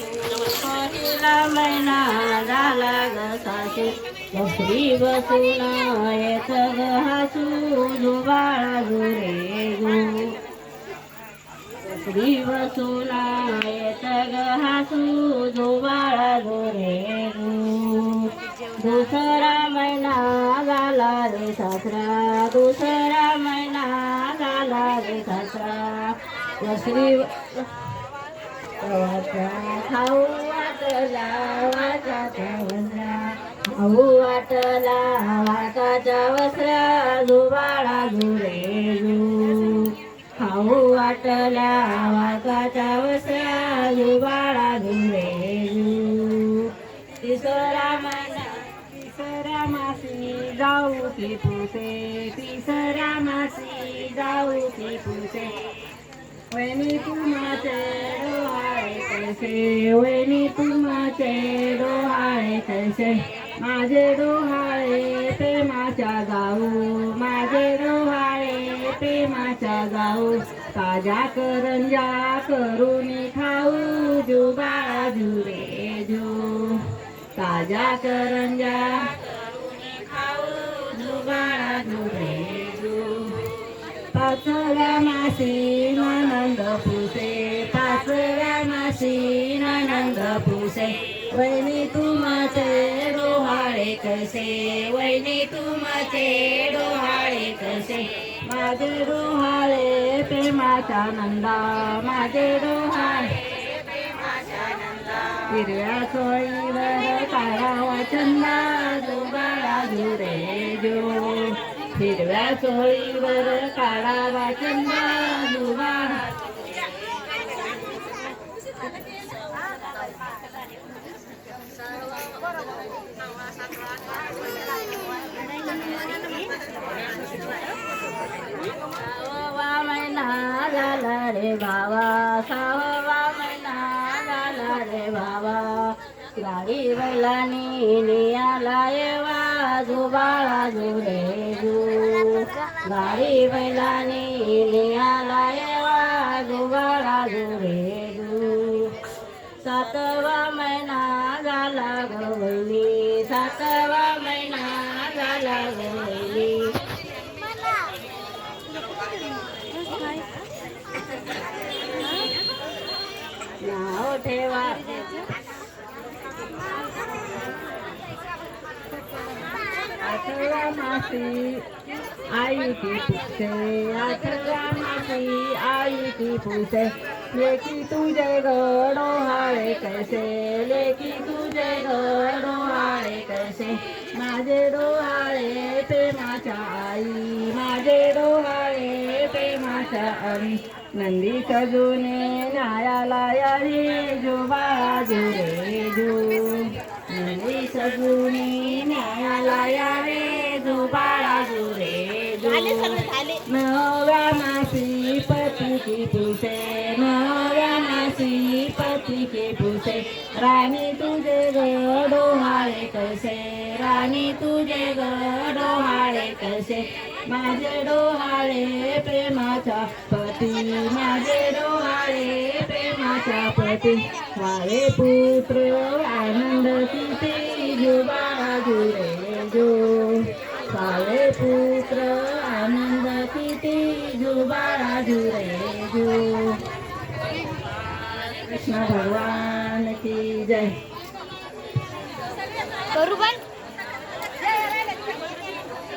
पहिला महिना झाला ग सासू बसरी बसून येत ग हसू जुबाळा जुरे गो बसरी बसून येत ग हसू गो दुसरा महिना झाला रे सासरा. दुसरा महिना झाला रे सासरा. बसरी वाटला वाटाचा वस्रा खाऊ वाटला खाऊ वाटला वाटाचा वस्रा जुबाळा झुरेजू तिसरा महिना तिसरा मासी जाऊ की पुसे तिसरा मासी जाऊ की पुसे वैनी तुमाचे डोहाळे कैसे वैनी तुमाचे डोहाळे कैसे माझे डोहाळे प्रेमाच्या जाऊ माझे डोहाळे प्रेमाच्या जाऊ ताजा करंजा करून खाऊ जुबाळा जुरे जू. ताज्या करंजा पाचव्या मासी नंद पुसे पाचव्या मासी नंद पुसे. वैनी तुमचे डोहाळे कसे? वैनी तुमचे डोहाळे कसे? माझे डोहाळे प्रेमाचा नंदा माझे डोहाळे हिरव्या सोळीवर हिरव्या सोळीवर काढावा चंदा जुबाळा झाला रे बाबा सावा महिना झाला रे बाबा. गाडी बैलानी आला येवा. जुबाळा बाळाजू जू. गाडी बैलानी नियाला येवा जुबाळा जुरे सातवा महिना झाला गवली सातवा महिना झाला गवली नाव ठेवा. आठव्या मासी आई की पुसे आठव्या मासी आई की पुसे लेकी तुझे गडो हाळे कैसे लेकी तुझे गडो हाळे कैसे. माझे डोहाळे प्रेमाच्या आई माझे डोहाळे प्रेमाच्या आई. नंदी सजूने नायाला यारी जो बाळा जुरे जो. नंदी सजूने नायाला यारी मासी पती की पुसे नव्या मासी पती की पुसे राणी तुझे गडोहाळे कसे राणी तुझे गडोहाळे कसे माझे डोहाळे प्रेमाचा पती, माझे डोहाळे प्रेमाचा पती वाळे पुत्र आनंद किती जुबाळा जुरे जो काळे पुत्र રાજુ બારાજુ રેજુ કૃષ્ણ ભગવાન કી જય. કરુબન